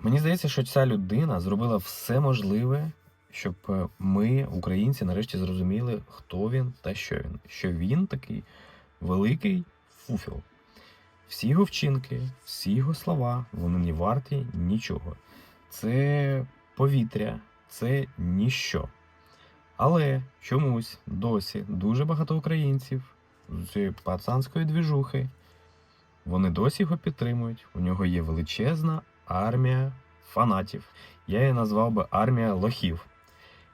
Мені здається, що ця людина зробила все можливе, щоб е, ми, українці, нарешті зрозуміли, хто він та що він. Що він такий великий фуфіл. Всі його вчинки, всі його слова, вони не варті нічого. Це повітря, це ніщо. Але чомусь досі дуже багато українців з цієї пацанської двіжухи. Вони досі його підтримують. У нього є величезна армія фанатів. Я її назвав би армія лохів.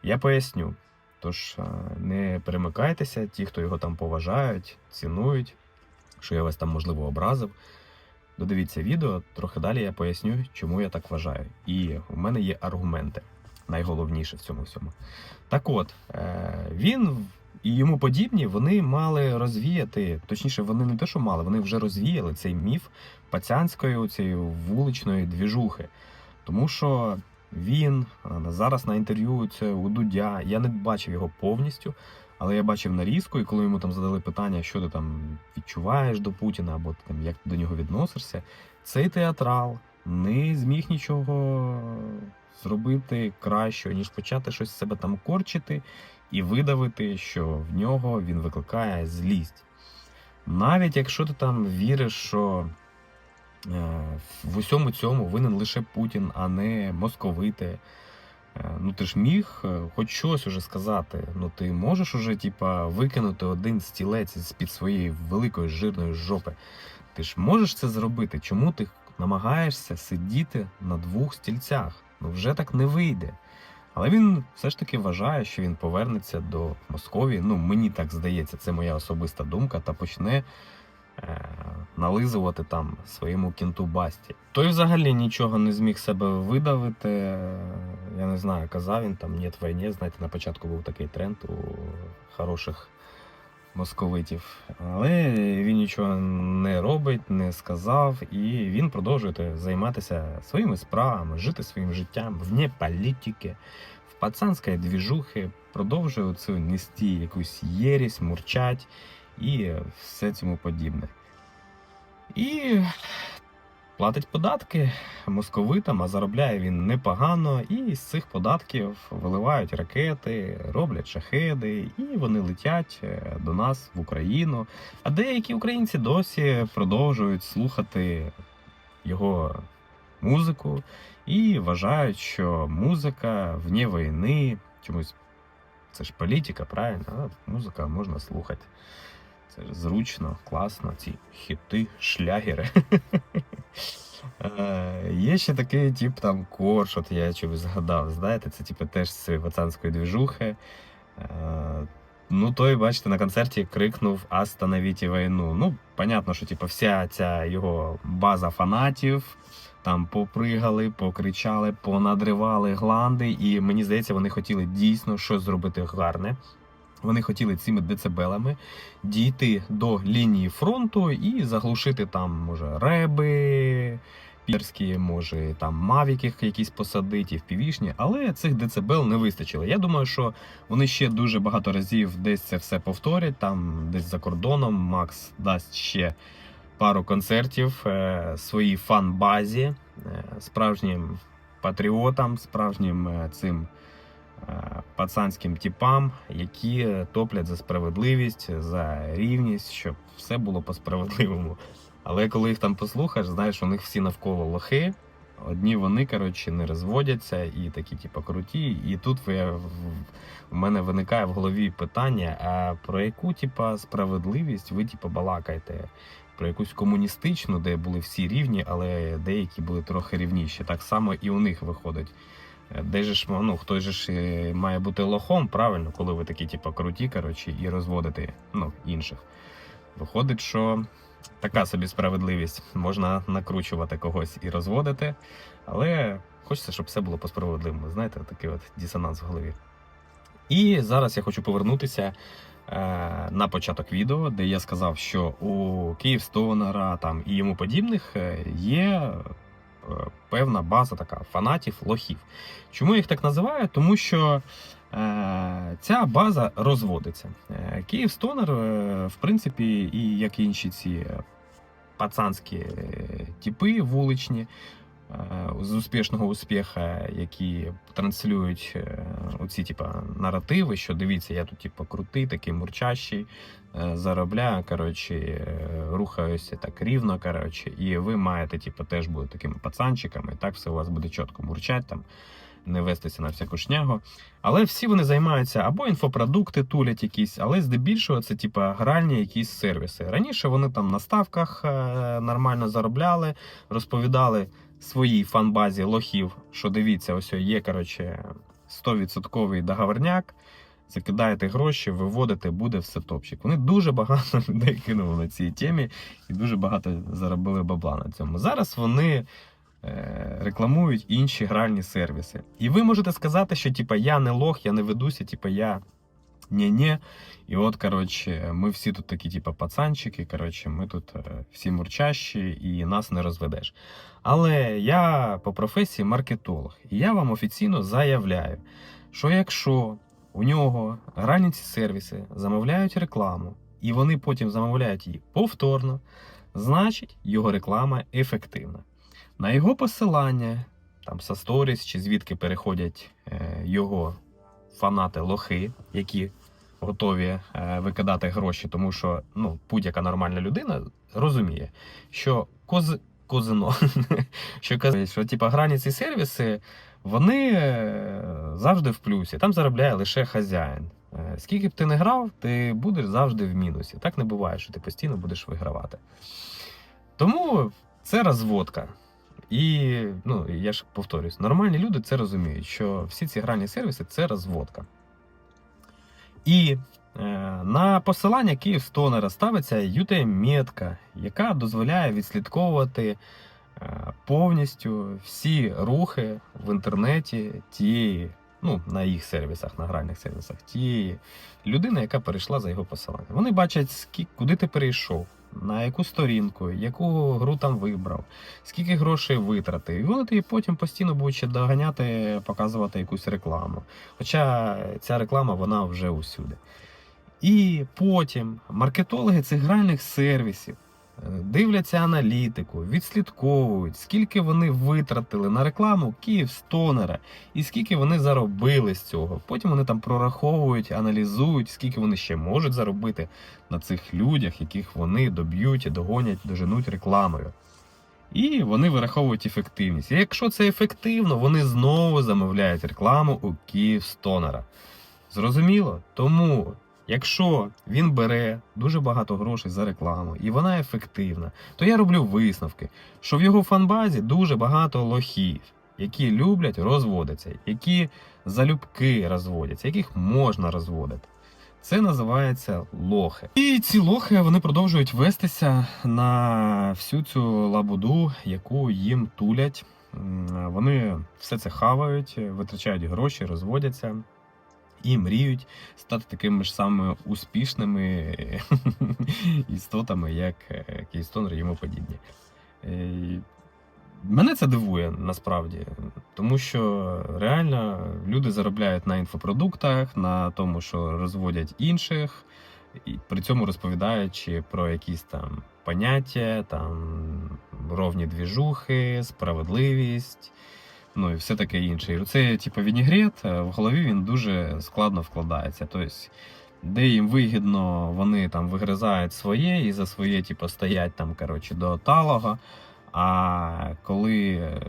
Я поясню. Тож е, не перемикайтеся, ті, хто його там поважають, цінують, що я вас там, можливо, образив. Додивіться відео, трохи далі я поясню, чому я так вважаю. І у мене є аргументи, найголовніше в цьому всьому. Так от, е, він і йому подібні вони мали розвіяти, точніше, вони не те, що мали, вони вже розвіяли цей міф пацянської цієї вуличної двіжухи. Тому що він е, зараз на інтерв'ю це у Дудя. Я не бачив його повністю, але я бачив нарізку, і коли йому там задали питання, що ти там відчуваєш до Путіна, або там як ти до нього відносишся, цей театрал не зміг нічого зробити краще, ніж почати щось з себе там корчити і видавити, що в нього він викликає злість. Навіть якщо ти там віриш, що е, в усьому цьому винен лише Путін, а не московити. Е, Ну ти ж міг е, хоч щось уже сказати. Ну ти можеш уже, типа, викинути один стілець з-під своєї великої жирної жопи. Ти ж можеш це зробити. Чому ти намагаєшся сидіти на двох стільцях? Ну вже так не вийде. Але він все ж таки вважає, що він повернеться до Московії. Ну, мені так здається, це моя особиста думка, та почне е, нализувати там своєму кінту Басті. Той взагалі нічого не зміг себе видавити. Я не знаю, казав він там «Нєт війні. Знаєте, на початку був такий тренд у хороших московитів. Але він нічого не робить, не сказав, і він продовжує займатися своїми справами, жити своїм життям вне політики, в пацанській двіжухи, продовжує цю нести якусь єрість, мурчать і все цьому подібне. І платить податки московитам, а заробляє він непогано, і з цих податків виливають ракети, роблять шахеди, і вони летять е, до нас в Україну. А деякі українці досі продовжують слухати його музику і вважають, що музика вне війни чомусь. Це ж політика, правильно? А музика можна слухати. Це зручно, класно, ці хіти, шлягери. Е, Є ще такий тип там корж, от я чогось згадав, знаєте, це типу теж з пацанської двіжухи. Е, Ну, той, бачите, на концерті крикнув Остановіть війну. Ну, понятно, що типу, вся ця його база фанатів там попригали, покричали, понадривали гланди, і мені здається, вони хотіли дійсно щось зробити гарне. Вони хотіли цими децибелами дійти до лінії фронту і заглушити там, може, реби пірські, може там мавіки якісь посадити, впівішні, але цих децибел не вистачило. Я думаю, що вони ще дуже багато разів десь це все повторять. Там десь за кордоном Макс дасть ще пару концертів е, своїй фан-базі, е, справжнім патріотам, справжнім е, цим пацанським типам, які топлять за справедливість, за рівність, щоб все було по-справедливому. Але коли їх там послухаєш, знаєш, у них всі навколо лохи. Одні вони, коротше, не розводяться і такі, типу, круті. І тут в мене виникає в голові питання: а про яку, типу, справедливість ви, типу, балакаєте? Про якусь комуністичну, де були всі рівні, але деякі були трохи рівніші. Так само і у них виходить. Де ж ну, хтось же ж е, має бути лохом, правильно, коли ви такі, типу, круті, коротше, і розводите ну, інших. Виходить, що така собі справедливість. Можна накручувати когось і розводити, але хочеться, щоб все було по-справедливому. Знаєте, такий от дисонанс в голові. І зараз я хочу повернутися е, на початок відео, де я сказав, що у Київстонера там і йому подібних е, є певна база така фанатів лохів. Чому я їх так називаю? Тому що е, ця база розводиться. Київ Київстонер, е, в принципі, і як і інші ці е, пацанські е, типи вуличні, е, з успішного успіха, які транслюють е, оці типа наративи, що дивіться, я тут типа крутий, такий мурчащий, е, заробляю, коротше, е, рухаюся так рівно, коротше, і ви маєте, типа, теж бути такими пацанчиками, і так все у вас буде чітко мурчать там. Не вестися на всяку шнягу. Але всі вони займаються або інфопродукти тулять якісь, але здебільшого це типа гральні якісь сервіси. Раніше вони там на ставках е, нормально заробляли, розповідали своїй фанбазі лохів, що дивіться, ось є коротше 100% договорняк. Закидаєте гроші, виводите, буде все топчик. Вони дуже багато людей кинули на цій темі і дуже багато заробили бабла на цьому. Зараз вони е, рекламують інші гральні сервіси. І ви можете сказати, що типа я не лох, я не ведуся, типа я ні-ні. І от, коротше, ми всі тут такі, типа, пацанчики. Коротше, ми тут е, всі мурчащі і нас не розведеш. Але я по професії маркетолог, і я вам офіційно заявляю, що якщо у нього гральні ці сервіси замовляють рекламу, і вони потім замовляють її повторно, значить його реклама ефективна. На його посилання, там со сторіс чи звідки переходять е, його фанати лохи, які готові е, викидати гроші, тому що ну, будь-яка нормальна людина розуміє, що коз... козино, що, каз- що типа, грані ці сервіси, вони е, завжди в плюсі. Там заробляє лише хазяїн. Е, Скільки б ти не грав, ти будеш завжди в мінусі. Так не буває, що ти постійно будеш вигравати. Тому це розводка. І ну, я ж повторюсь, нормальні люди це розуміють, що всі ці гральні сервіси це розводка. І е, на посилання Київстонера ставиться UTM-метка, яка дозволяє відслідковувати е, повністю всі рухи в інтернеті тієї, ну, на їх сервісах, на гральних сервісах, тієї людини, яка перейшла за його посилання. Вони бачать, скільки, куди ти перейшов, на яку сторінку, яку гру там вибрав, скільки грошей витратив. І вони тобі потім постійно будуть доганяти, показувати якусь рекламу. Хоча ця реклама вона вже усюди. І потім маркетологи цих гральних сервісів дивляться аналітику, відслідковують, скільки вони витратили на рекламу Київстонера і скільки вони заробили з цього. Потім вони там прораховують, аналізують, скільки вони ще можуть заробити на цих людях, яких вони доб'ють, догонять, доженуть рекламою. І вони вираховують ефективність. І якщо це ефективно, вони знову замовляють рекламу у Київстонера. Зрозуміло? Тому, якщо він бере дуже багато грошей за рекламу і вона ефективна, то я роблю висновки, що в його фанбазі дуже багато лохів, які люблять розводитися, які залюбки розводяться, яких можна розводити. Це називається лохи. І ці лохи вони продовжують вестися на всю цю лабуду, яку їм тулять. Вони все це хавають, витрачають гроші, розводяться і мріють стати такими ж самими успішними істотами, як е, Кейстонер і йому подібні. Е, Мене це дивує насправді, тому що реально люди заробляють на інфопродуктах, на тому, що розводять інших, і при цьому розповідаючи про якісь там поняття, там ровні двіжухи, справедливість, ну і все таке інше. І це, типу, вінігрет, в голові він дуже складно вкладається. Тобто, де їм вигідно, вони там вигризають своє і за своє, типу, стоять там, коротше, до талого. А коли, е,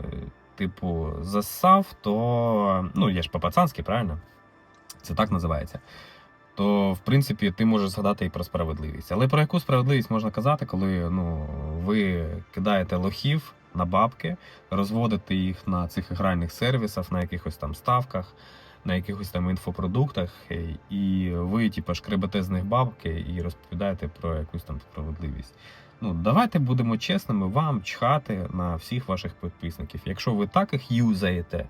типу, засав, то ну, я ж по-пацанськи, правильно? Це так називається. То, в принципі, ти можеш згадати і про справедливість. Але про яку справедливість можна казати, коли ну, ви кидаєте лохів на бабки, розводити їх на цих гральних сервісах, на якихось там ставках, на якихось там інфопродуктах, і ви, типу, шкребете з них бабки і розповідаєте про якусь там справедливість. Ну, давайте будемо чесними, вам чхати на всіх ваших підписників. Якщо ви так їх юзаєте,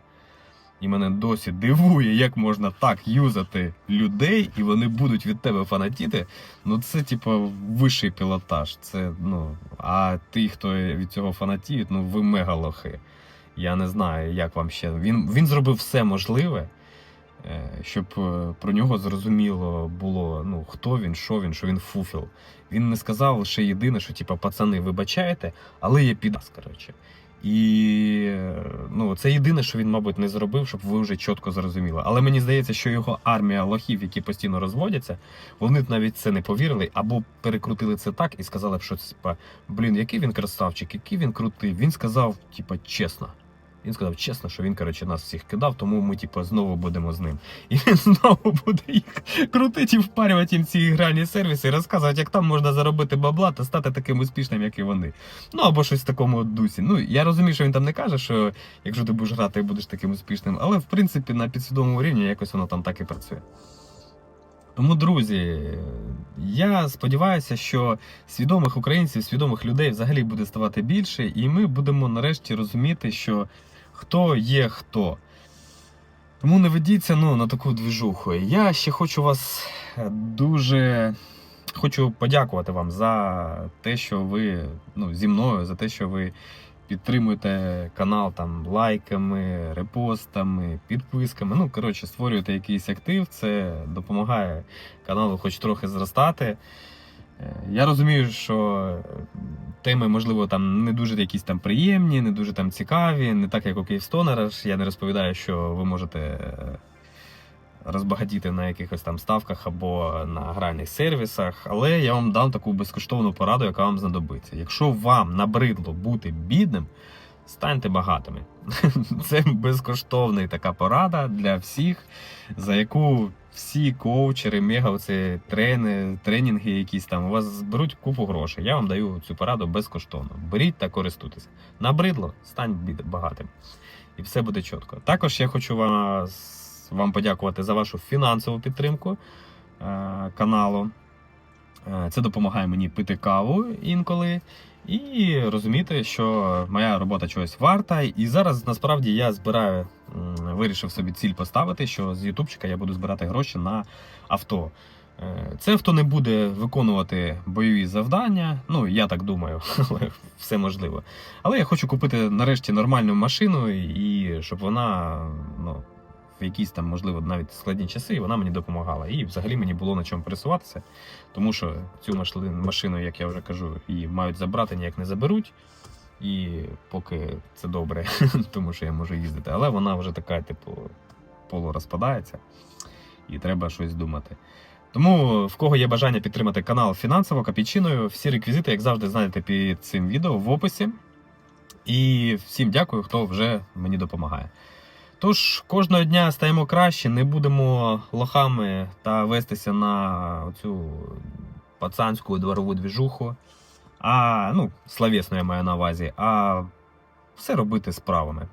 і мене досі дивує, як можна так юзати людей, і вони будуть від тебе фанатіти. Ну це, типу, вищий пілотаж. Це, ну, а ті, хто від цього фанатіють, ну ви мега лохи. Я не знаю, як вам ще. Він, він зробив все можливе, е, щоб е, про нього зрозуміло було, ну, хто він, що він, що він фуфіл. Він не сказав лише єдине, що типа пацани, вибачаєте, але я підас, коротше. І ну, це єдине, що він, мабуть, не зробив, щоб ви вже чітко зрозуміли. Але мені здається, що його армія лохів, які постійно розводяться, вони навіть це не повірили, або перекрутили це так і сказали що типа, блін, який він красавчик, який він крутий. Він сказав, типа, чесно. Він сказав чесно, що він, коротше, нас всіх кидав, тому ми, типу, знову будемо з ним. І він знову буде їх крутити і впарювати їм ці гральні сервіси і розказувати, як там можна заробити бабла та стати таким успішним, як і вони. Ну або щось в такому дусі. Ну я розумію, що він там не каже, що якщо ти будеш грати, будеш таким успішним, але в принципі на підсвідомому рівні якось воно там так і працює. Тому, друзі, я сподіваюся, що свідомих українців, свідомих людей взагалі буде ставати більше, і ми будемо нарешті розуміти, що хто є хто. Тому не ведіться ну, на таку двіжуху. Я ще хочу вас е, дуже хочу подякувати вам за те, що ви ну, зі мною, за те, що ви підтримуєте канал там лайками, репостами, підписками. Ну, коротше, створюєте якийсь актив, це допомагає каналу хоч трохи зростати. Я розумію, що теми, можливо, там не дуже якісь там приємні, не дуже там цікаві, не так, як у Київстонера. Я не розповідаю, що ви можете е, розбагатіти на якихось там ставках або на гральних сервісах, але я вам дам таку безкоштовну пораду, яка вам знадобиться. Якщо вам набридло бути бідним, станьте багатими. Це безкоштовна така порада для всіх, за яку всі коучери, мегавці, трени, тренінги якісь там у вас зберуть купу грошей. Я вам даю цю пораду безкоштовно. Беріть та користуйтесь. Набридло, стань багатим. І все буде чітко. Також я хочу вас, вам подякувати за вашу фінансову підтримку е, каналу. Е, Це допомагає мені пити каву інколи і розуміти, що моя робота чогось варта. І зараз насправді я збираю, вирішив собі ціль поставити, що з Ютубчика я буду збирати гроші на авто. Е, Це авто не буде виконувати бойові завдання. Ну, я так думаю, але все можливо. Але я хочу купити нарешті нормальну машину, і щоб вона ну, в якісь там, можливо, навіть складні часи вона мені допомагала. І взагалі мені було на чому пересуватися, тому що цю машину, як я вже кажу, її мають забрати, ніяк не заберуть. І поки це добре, тому що я можу їздити. Але вона вже така, типу, полурозпадається, і треба щось думати. Тому в кого є бажання підтримати канал фінансово капічиною, всі реквізити, як завжди, знайдете під цим відео в описі. І всім дякую, хто вже мені допомагає. Тож кожного дня стаємо краще, не будемо лохами та вестися на цю пацанську дворову двіжуху. А, ну, словесно я маю на увазі, а все робити справами.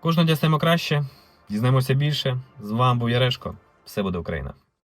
Кожного дня стаємо краще, дізнаємося більше. З вами був Ярешко. Все буде Україна.